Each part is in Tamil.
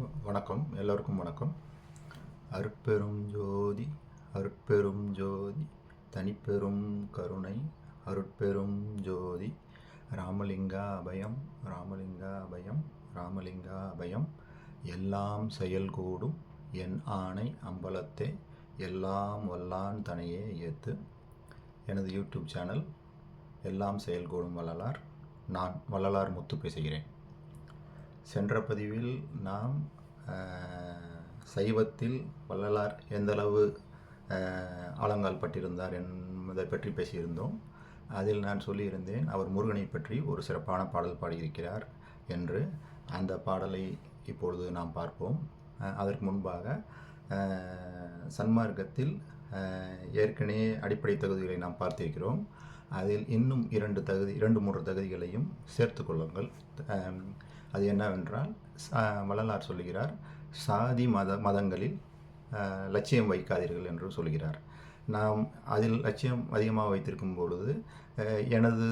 வணக்கம் எல்லோருக்கும் வணக்கம். அருட்பெரும் ஜோதி அருட்பெரும் ஜோதி தனிப்பெரும் கருணை அருட்பெரும் ஜோதி ராமலிங்கா அபயம் ராமலிங்கா அபயம் ராமலிங்கா அபயம். எல்லாம் செயல்கூடும் என் ஆணை அம்பலத்தே எல்லாம் வல்லான் தனையே ஏத்து. எனது யூடியூப் சேனல் எல்லாம் செயல்கூடும் வள்ளலார். நான் வள்ளலார் முத்து பேசுகிறேன். சென்ற பதிவில் நாம் சைவத்தில் வள்ளலார் எந்தளவு ஆலங்கால் பட்டிருந்தார் என்பதை பற்றி பேசியிருந்தோம். அதில் நான் சொல்லியிருந்தேன் அவர் முருகனை பற்றி ஒரு சிறப்பான பாடல் பாடியிருக்கிறார் என்று. அந்த பாடலை இப்பொழுது நாம் பார்ப்போம். அதற்கு முன்பாக சன்மார்க்கத்தில் ஏற்கனவே அடிப்படை தகுதிகளை நாம் பார்த்திருக்கிறோம். அதில் இன்னும் இரண்டு தகுதி இரண்டு மூன்று தகுதிகளையும் சேர்த்து கொள்ளுங்கள். அது என்னவென்றால் வள்ளலார் சொல்லுகிறார் சாதி மத மதங்களில் லட்சியம் வைக்காதீர்கள் என்று சொல்கிறார். நாம் அதில் லட்சியம் அதிகமாக வைத்திருக்கும் பொழுது எனது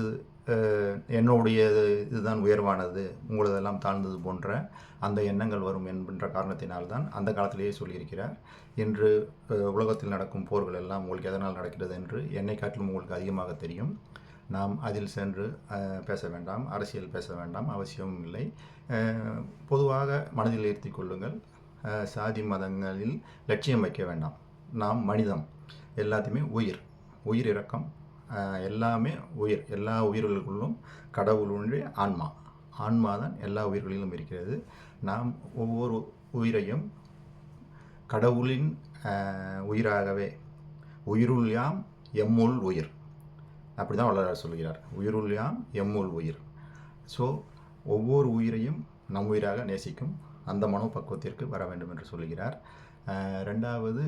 என்னுடைய இதுதான் உயர்வானது உங்களதெல்லாம் தாழ்ந்தது போன்ற அந்த எண்ணங்கள் வரும் என்கின்ற காரணத்தினால்தான் அந்த காலத்திலேயே சொல்லியிருக்கிறார். இன்று உலகத்தில் நடக்கும் போர்கள் எல்லாம் உங்களுக்கு எதனால் நடக்கிறது என்று என்னை காட்டிலும் உங்களுக்கு அதிகமாக தெரியும். நாம் அதில் சென்று பேச வேண்டாம் அரசியல் பேச வேண்டாம் அவசியமும் இல்லை. பொதுவாக மனதில் ஏற்றி கொள்ளுங்கள். சாதி மதங்களில் லட்சியம் வைக்க வேண்டாம். நாம் மனிதம். எல்லாத்தையுமே உயிர். உயிர் இறக்கம் எல்லாமே உயிர். எல்லா உயிர்களுக்குள்ளும் கடவுளுடைய ஆன்மா. ஆன்மா தான் எல்லா உயிர்களிலும் இருக்கிறது. நாம் ஒவ்வொரு உயிரையும் கடவுளின் உயிராகவே உயிருள் யாம் எம்முள் உயிர். அப்படி தான் வள்ளலார் சொல்கிறார். உயிருள்யாம் எம்முள் உயிர். ஸோ ஒவ்வொரு உயிரையும் நம் உயிராக நேசிக்கும் அந்த மனோபக்குவத்திற்கு வர வேண்டும் என்று சொல்கிறார். ரெண்டாவது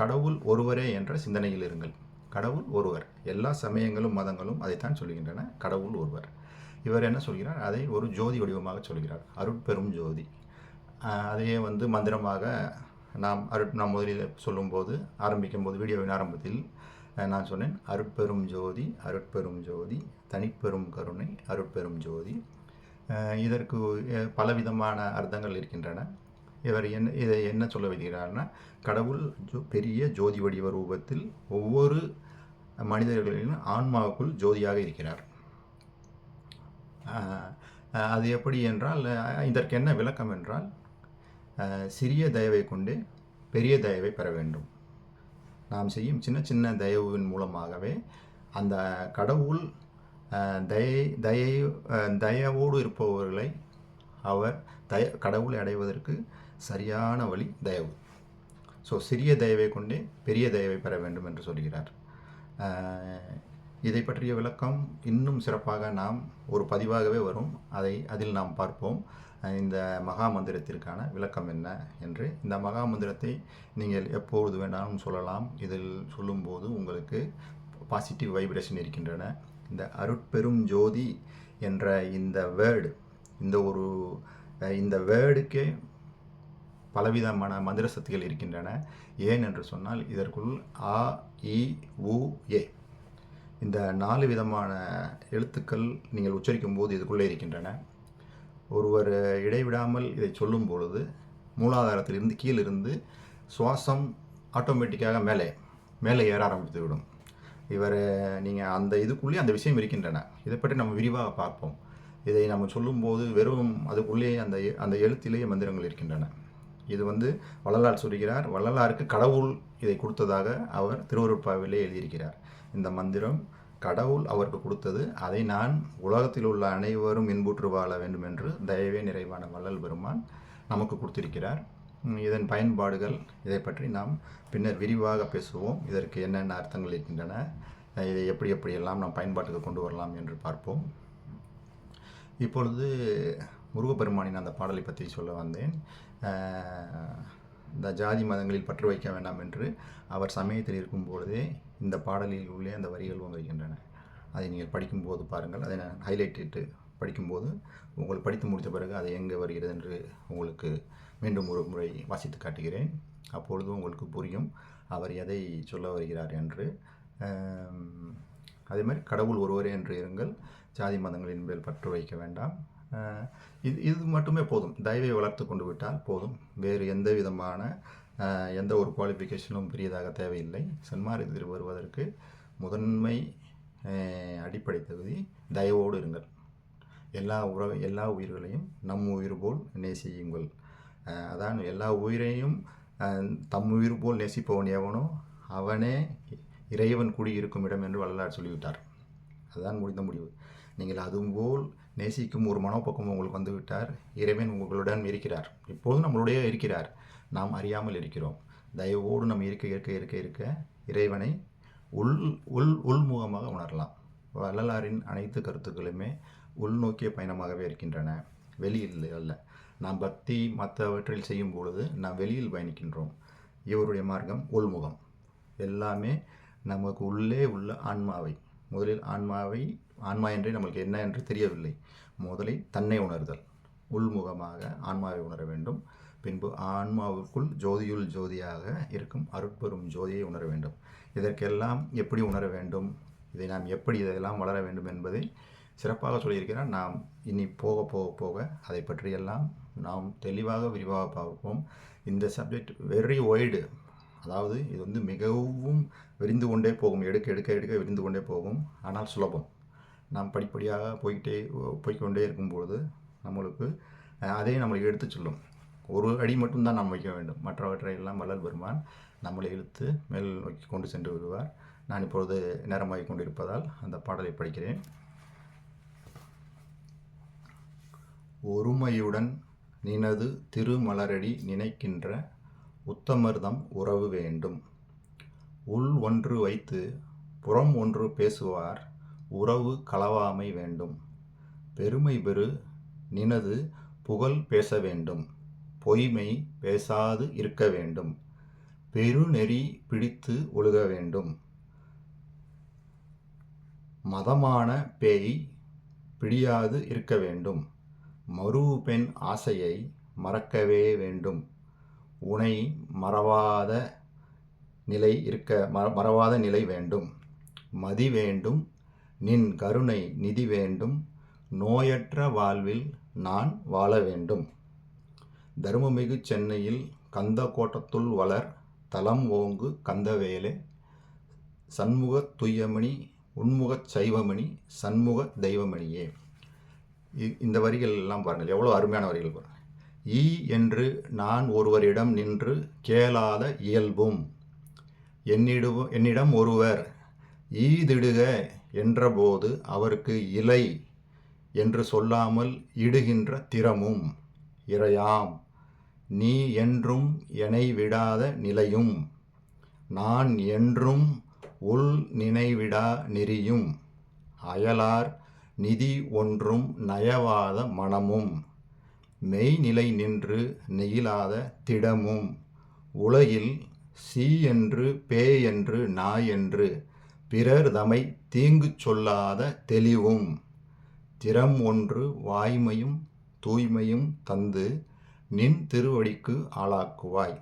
கடவுள் ஒருவரே என்ற சிந்தனையில் இருங்கள். கடவுள் ஒருவர். எல்லா சமயங்களும் மதங்களும் அதைத்தான் சொல்கின்றன. கடவுள் ஒருவர். இவர் என்ன சொல்கிறார்? அதை ஒரு ஜோதி வடிவமாக சொல்கிறார். அருட்பெரும் ஜோதி. அதையே வந்து மந்திரமாக நாம் அருட் நாம் முதலில் சொல்லும்போது ஆரம்பிக்கும் போது வீடியோவின் ஆரம்பத்தில் நான் சொன்னேன் அருட்பெரும் ஜோதி அருட்பெரும் ஜோதி தனிப்பெரும் கருணை அருட்பெரும் ஜோதி. இதற்கு பலவிதமான அர்த்தங்கள் இருக்கின்றன. இவர் என்ன இதை என்ன சொல்ல வைக்கிறார்னா கடவுள் ஜோ பெரிய ஜோதி வடிவ ரூபத்தில் ஒவ்வொரு மனிதர்களின் ஆன்மாவுக்குள் ஜோதியாக இருக்கிறார். அது எப்படி என்றால் இதற்கு என்ன விளக்கம் என்றால் சிறிய தயவை கொண்டு பெரிய தயவை பெற வேண்டும். நாம் செய்யும் சின்ன சின்ன தயவின் மூலமாகவே அந்த கடவுள் தயை தயை தயவோடு இருப்பவர்களை அவர் தய கடவுளை அடைவதற்கு சரியான வழி தயவு. ஸோ சிறிய தயவை கொண்டே பெரிய தயவை பெற வேண்டும் என்று சொல்கிறார். இதை பற்றிய விளக்கம் இன்னும் சிறப்பாக நாம் ஒரு பதிவாகவே வரும். அதை அதில் நாம் பார்ப்போம். இந்த மகா மந்திரத்திற்கான விளக்கம் என்ன என்று இந்த மகா மந்திரத்தை நீங்கள் எப்பொழுது வேண்டாலும் சொல்லலாம். இதில் சொல்லும்போது உங்களுக்கு பாசிட்டிவ் வைப்ரேஷன் இருக்கின்றன. இந்த அருட்பெரும் ஜோதி என்ற இந்த வேர்டு இந்த ஒரு இந்த வேர்டுக்கே பலவிதமான மந்திர சக்திகள் இருக்கின்றன. ஏன் என்று சொன்னால் இதற்குள் ஆ இ உ ஏ. இந்த நாலு விதமான எழுத்துக்கள் நீங்கள் உச்சரிக்கும் போது இதுக்குள்ளே இருக்கின்றன. ஒருவர் இடைவிடாமல் இதை சொல்லும் பொழுது மூலாதாரத்திலிருந்து கீழிருந்து சுவாசம் ஆட்டோமேட்டிக்காக மேலே மேலே ஏற ஆரம்பித்து விடும் இவர் நீங்கள் அந்த இதுக்குள்ளே அந்த விஷயம் இருக்கின்றன. இதை பற்றி நம்ம விரிவாக பார்ப்போம். இதை நம்ம சொல்லும்போது வெறும் அதுக்குள்ளேயே அந்த எ- அந்த எழுத்திலேயே மந்திரங்கள் இருக்கின்றன. இது வந்து வள்ளலார் சொல்கிறார் வள்ளலாருக்கு கடவுள் இதை கொடுத்ததாக அவர் திருவருட்பாவிலே எழுதியிருக்கிறார். இந்த மந்திரம் கடவுள் அவருக்கு கொடுத்தது. அதை நான் உலகத்தில் உள்ள அனைவரும் இன்புற்று வாழ வேண்டும் என்று தயவே நிறைவான வள்ளல் பெருமான் நமக்கு கொடுத்திருக்கிறார். இதன் பயன்பாடுகள் இதை பற்றி நாம் பின்னர் விரிவாக பேசுவோம். இதற்கு என்னென்ன அர்த்தங்கள் இருக்கின்றன இதை எப்படி எப்படியெல்லாம் நாம் பயன்பாட்டுக்கு கொண்டு வரலாம் என்று பார்ப்போம். இப்பொழுது முருகப்பெருமானின் அந்த பாடலை பற்றி சொல்ல வந்தேன். இந்த ஜாதி மதங்களில் பற்று வைக்க வேண்டாம் என்று அவர் சமயத்தில் இருக்கும் பொழுதே இந்த பாடலில் உள்ளே அந்த வரிகள் வருகின்றன அதை நீங்கள் படிக்கும்போது பாருங்கள். அதை நான் ஹைலைட் இட்டு படிக்கும்போது உங்கள் படித்து முடித்த பிறகு அது எங்கே வருகிறது என்று உங்களுக்கு மீண்டும் ஒரு முறை வாசித்து காட்டுகிறேன். அப்பொழுது உங்களுக்கு புரியும் அவர் எதை சொல்ல வருகிறார் என்று. அதே மாதிரி கடவுள் ஒருவரே என்று இருங்கள். ஜாதி மதங்களின் மேல் பற்று வைக்க வேண்டாம். இது இது மட்டுமே போதும். தயவை வளர்த்து கொண்டு விட்டால் போதும். வேறு எந்த விதமான எந்த ஒரு குவாலிஃபிகேஷனும் பெரியதாக தேவையில்லை. சன்மார்க்கத்தில் வருவதற்கு முதன்மை அடிப்படை தகுதி தயவோடு இருங்கள். எல்லா உற எல்லா உயிர்களையும் நம் உயிர் போல் நேசியுங்கள். அதான் எல்லா உயிரையும் தம் உயிர் போல் நேசிப்பவன் எவனோ அவனே இறைவன் குடியிருக்கும் இடம் என்று வள்ளலார் சொல்லிவிட்டார். அதுதான் முடிந்த முடிவு. நீங்கள் அதுபோல் நேசிக்கும் ஒரு மனோப்பக்கம் உங்களுக்கு வந்துவிட்டார். இறைவன் உங்களுடன் இருக்கிறார். இப்போதும் நம்மளுடைய இருக்கிறார். நாம் அறியாமல் இருக்கிறோம். தயவோடு நம்ம இருக்க இருக்க இருக்க இருக்க இறைவனை உள் உள் உள்முகமாக உணரலாம். வள்ளலாரின் அனைத்து கருத்துக்களுமே உள்நோக்கிய பயணமாகவே இருக்கின்றன. வெளியில் அல்ல. நாம் பக்தி மற்றவற்றில் செய்யும் பொழுது நாம் வெளியில் பயணிக்கின்றோம். இவருடைய மார்க்கம் உள்முகம். எல்லாமே நமக்கு உள்ளே உள்ள ஆன்மாவை முதலில் ஆன்மாவை ஆன்மா என்றே நம்மளுக்கு என்ன என்று தெரியவில்லை. முதலில் தன்னை உணர்தல். உள்முகமாக ஆன்மாவை உணர வேண்டும். பின்பு ஆன்மாவுக்குள் ஜோதியுள் ஜோதியாக இருக்கும் அருட்பெரும் ஜோதியை உணர வேண்டும். இதற்கெல்லாம் எப்படி உணர வேண்டும்? இதை நாம் எப்படி இதெல்லாம் வளர வேண்டும் என்பதை சிறப்பாக சொல்லியிருக்கிறார். நாம் இனி போக போக போக அதை பற்றியெல்லாம் நாம் தெளிவாக விரிவாக பார்ப்போம். இந்த சப்ஜெக்ட் வெரி ஒய்டு அதாவது இது வந்து மிகவும் விரிந்து கொண்டே போகும். எடுக்க எடுக்க எடுக்க விரிந்து கொண்டே போகும். ஆனால் சுலபம். நாம் படிப்படியாக போய்கிட்டே போய்க்கொண்டே இருக்கும்பொழுது நம்மளுக்கு அதே நம்மளுக்கு எடுத்து சொல்லும். ஒரு அடி மட்டும்தான் நாம் வைக்க வேண்டும். மற்றவற்றை எல்லாம் வள்ளல் பெருமான் நம்மளை இழுத்து மேல் நோக்கி கொண்டு சென்று விடுவார். நான் இப்பொழுது நேரமாகிக் கொண்டிருப்பதால் அந்த பாடலை படிக்கிறேன். ஒருமையுடன் நினது திருமலரடி நினைக்கின்ற உத்தமர்தம் உறவு வேண்டும். உள் ஒன்று வைத்து புறம் ஒன்று பேசுவார். உறவு களவாமை வேண்டும். பெருமை பெறு நினது புகழ் பேச வேண்டும். பொய்மை பேசாது இருக்க வேண்டும். பெருநெறி பிடித்து ஒழுக வேண்டும். மதமான பேய் பிடியாது இருக்க வேண்டும். மருவு பெண் ஆசையை மறக்கவே வேண்டும். உனை மறவாத நிலை இருக்க மற மறவாத நிலை வேண்டும். மதி வேண்டும். நின் கருணை நிதி வேண்டும். நோயற்ற வாழ்வில் நான் வாழ வேண்டும். தருமமிகு சென்னையில் கந்த கோட்டத்துள் வளர் தலம் ஓங்கு கந்தவேலே சண்முக துய்யமணி உண்முகச் சைவமணி சண்முக தெய்வமணியே. இ- இந்த வரிகள் எல்லாம் பாருங்கள் எவ்வளோ அருமையான வரிகள் பாருங்கள். ஈ என்று நான் ஒருவரிடம் நின்று கேளாத இயல்பும் என்னிடு என்னிடம் ஒருவர் ஈதிடுக என்றபோது அவருக்கு இலை என்று சொல்லாமல் இடுகின்ற திறமும் இறையாம். நீ என்றும் என்னை விடாத நிலையும். நான் என்றும் உள் நினைவிடா நெறியும். அயலார் நிதி ஒன்றும் நயவாத மனமும். மெய்நிலை நின்று நெகிழாத திடமும். உலகில் சீ என்று பே என்று நாய் என்று பிறர் தமை தீங்கு சொல்லாத தெளிவும். திறம் ஒன்று வாய்மையும் தூய்மையும் தந்து நின் திருவடிக்கு ஆளாக்குவாய்.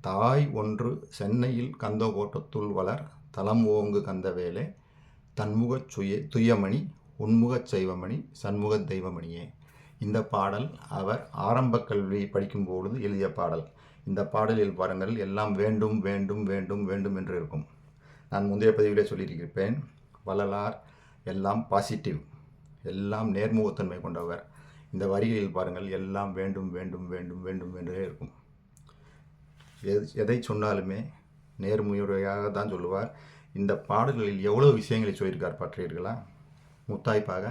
தாய் ஒன்று சென்னையில் கந்தகோட்டத்துள் வளர் தலம் ஓங்கு கந்தவேலே தன்முகச் சுய துயமணி உன்முகச் சைவமணி சண்முக தெய்வமணியே. இந்த பாடல் அவர் ஆரம்ப கல்வி படிக்கும்பொழுது எழுதிய பாடல். இந்த பாடலில் பாருங்கள் எல்லாம் வேண்டும் வேண்டும் வேண்டும் வேண்டும் என்று இருக்கும். நான் முந்தைய பதிவிலே சொல்லியிருக்கிறேன் வள்ளலார் எல்லாம் பாசிட்டிவ் எல்லாம் நேர்முகத்தன்மை கொண்டவர். இந்த வரிகளில் பாருங்கள் எல்லாம் வேண்டும் வேண்டும் வேண்டும் வேண்டும் என்றே இருக்கும். எது எதை சொன்னாலுமே நேர்முறையாக தான் சொல்லுவார். இந்த பாடல்களில் எவ்வளோ விஷயங்களை சொல்லியிருக்கார் பற்றீர்களா முத்தாய்ப்பாக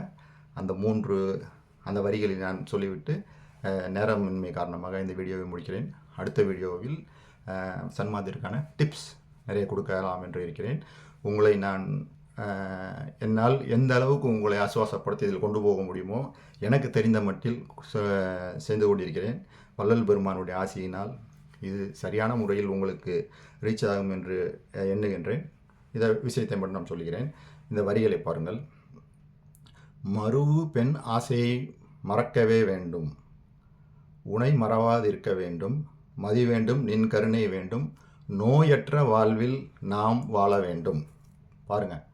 அந்த மூன்று அந்த வரிகளை நான் சொல்லிவிட்டு நேரமின்மை காரணமாக இந்த வீடியோவை முடிக்கிறேன். அடுத்த வீடியோவில் சன்மாதிற்கான டிப்ஸ் நிறைய கொடுக்கலாம் என்று இருக்கிறேன். உங்களை நான் என்னால் எந்த அளவுக்கு உங்களை ஆசுவாசப்படுத்தி இதில் கொண்டு போக முடியுமோ எனக்கு தெரிந்த மட்டில் செ- செய்து கொண்டிருக்கிறேன். வள்ளல் பெருமானுடைய ஆசையினால் இது சரியான முறையில் உங்களுக்கு ரீச் ஆகும் என்று எண்ணுகின்றேன். இதை விஷயத்தை மட்டும் நான் சொல்கிறேன் இந்த வரிகளை பாருங்கள். மறு பெண் ஆசையை மறக்கவே வேண்டும். உனை மறவாதிருக்க வேண்டும். மதி வேண்டும். நின் கருணை வேண்டும். நோயற்ற வாழ்வில் நாம் வாழ வேண்டும். பாருங்கள்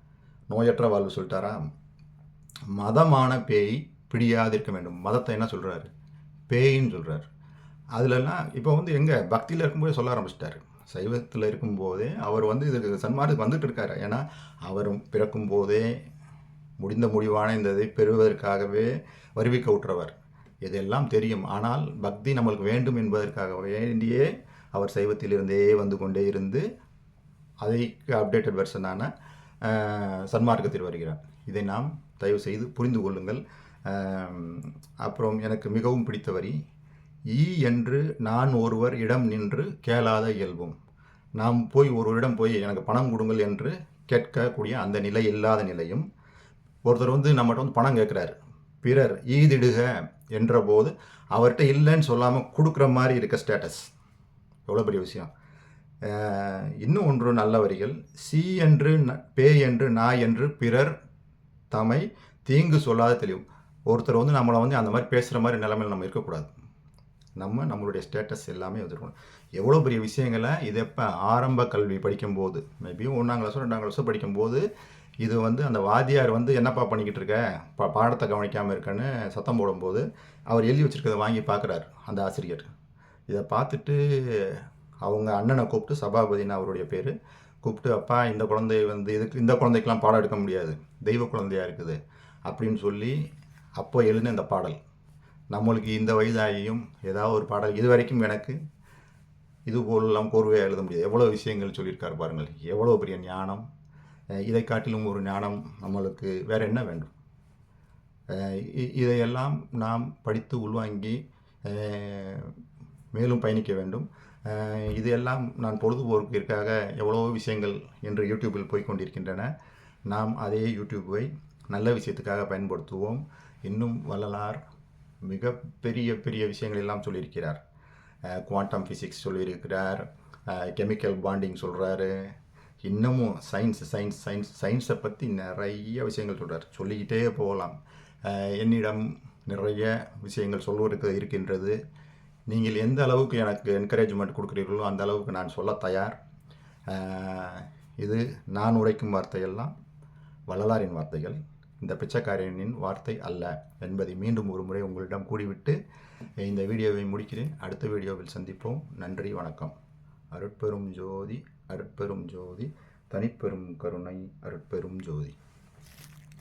நோயற்ற வாழ்வு சொல்லிட்டாரா? மதமான பேய் பிடியாதிருக்க வேண்டும். மதத்தை என்ன சொல்கிறாரு பேயின்னு சொல்கிறார் அதுலலாம் இப்போ வந்து எங்கே? பக்தியில் இருக்கும்போதே சொல்ல ஆரம்பிச்சிட்டாரு. சைவத்தில் இருக்கும்போதே அவர் வந்து இதுக்கு சன்மார்க்கு வந்துட்டு இருக்காரு. ஏன்னா அவர் பிறக்கும் போதே முடிந்த முடிவான இந்த இதை பெறுவதற்காகவே வருவிக்க விட்டுறவர் இதெல்லாம் தெரியும்? ஆனால் பக்தி நம்மளுக்கு வேண்டும் என்பதற்காக வேண்டியே அவர் சைவத்திலிருந்தே வந்து கொண்டே இருந்து அதைக்கு அப்டேட்டட் வெர்ஷனான சன்மார்க்கத்தில் வருகிறார். இதை நாம் தயவு செய்து புரிந்து கொள்ளுங்கள். அப்புறம் எனக்கு மிகவும் பிடித்த வரி ஈ என்று நான் ஒருவர் இடம் நின்று கேளாத இயல்பும். நாம் போய் ஒருவரிடம் போய் எனக்கு பணம் கொடுங்கள் என்று கேட்கக்கூடிய அந்த நிலை இல்லாத நிலையும் ஒருத்தர் வந்து நம்மகிட்ட வந்து பணம் கேட்குறாரு. பிறர் ஈதிடுக என்ற போது அவர்கிட்ட இல்லைன்னு சொல்லாமல் கொடுக்குற மாதிரி இருக்க ஸ்டேட்டஸ் எவ்வளோ பெரிய விஷயம். இன்னும் ஒன்று நல்ல வரிகள். சி என்று ந- பே என்று நாய் என்று பிறர் தமை தீங்கு சொல்லாத தெளிவு. ஒருத்தர் வந்து நம்மளை வந்து அந்த மாதிரி பேசுகிற மாதிரி நிலைமையில் நம்ம இருக்கக்கூடாது. நம்ம நம்மளுடைய ஸ்டேட்டஸ் எல்லாமே வச்சுருக்கணும். எவ்வளோ பெரிய விஷயங்களை இது எப்போ ஆரம்ப கல்வி படிக்கும்போது மேபி ஒன்றாம் கிளாஸோ ரெண்டாம் கிளாஸோ படிக்கும்போது இது வந்து அந்த வாத்தியார் வந்து என்னப்பா பண்ணிக்கிட்டு இருக்க? பா பாடத்தை கவனிக்காமல் இருக்கன்னு சத்தம் போடும்போது அவர் எழுதி வச்சுருக்கதை வாங்கி பார்க்குறாரு அந்த ஆசிரியர். இதை பார்த்துட்டு அவங்க அண்ணனை கூப்பிட்டு சபாபதினா அவருடைய பேர். கூப்பிட்டு அப்பா இந்த குழந்தை வந்து இதுக்கு இந்த குழந்தைக்கெலாம் பாடம் எடுக்க முடியாது. தெய்வ குழந்தையாக இருக்குது. அப்படின்னு சொல்லி அப்போ எழுதின இந்த பாடல். நம்மளுக்கு இந்த வயதாகியும் ஏதாவது ஒரு பாடல் இது வரைக்கும் எனக்கு இது போலெல்லாம் கோர்வையாக எழுத முடியாது. எவ்வளோ விஷயங்கள் சொல்லியிருக்கார் பாருங்கள். எவ்வளோ பெரிய ஞானம். இதை காட்டிலும் ஒரு ஞானம் நம்மளுக்கு வேற என்ன வேண்டும்? இ- இதையெல்லாம் நாம் படித்து உள்வாங்கி மேலும் பயணிக்க வேண்டும். இதையெல்லாம் நான் பொழுதுபோக்கிற்காக எவ்வளவோ விஷயங்கள் என்று யூடியூப்பில் போய் கொண்டிருக்கின்றன நாம் அதே யூடியூப்பை நல்ல விஷயத்துக்காக பயன்படுத்துவோம். இன்னும் வள்ளலார் மிக பெரிய பெரிய விஷயங்கள் எல்லாம் சொல்லியிருக்கிறார். குவாண்டம் ஃபிசிக்ஸ் சொல்லியிருக்கிறார். கெமிக்கல் பாண்டிங் சொல்கிறாரு இன்னமும் சயின்ஸ் சயின்ஸ் சயின்ஸ் சயின்ஸை பற்றி நிறைய விஷயங்கள் சொல்கிறார் சொல்லிக்கிட்டே போகலாம். என்னிடம் நிறைய விஷயங்கள் சொல்வதற்கு இருக்கின்றது. நீங்கள் எந்த அளவுக்கு எனக்கு என்கரேஜ்மெண்ட் கொடுக்குறீர்களோ அந்த அளவுக்கு நான் சொல்ல தயார். இது நான் உரைக்கும் வார்த்தையெல்லாம் வள்ளலாரின் வார்த்தைகள். இந்த பிச்சைக்காரனின் வார்த்தை அல்ல என்பதை மீண்டும் ஒரு முறை உங்களிடம் கூறிவிட்டு இந்த வீடியோவை முடிக்கிறேன். அடுத்த வீடியோவில் சந்திப்போம். நன்றி வணக்கம். அருட்பெரும் ஜோதி அருட்பெரும் ஜோதி தனிப்பெரும் கருணை அருட்பெரும் ஜோதி.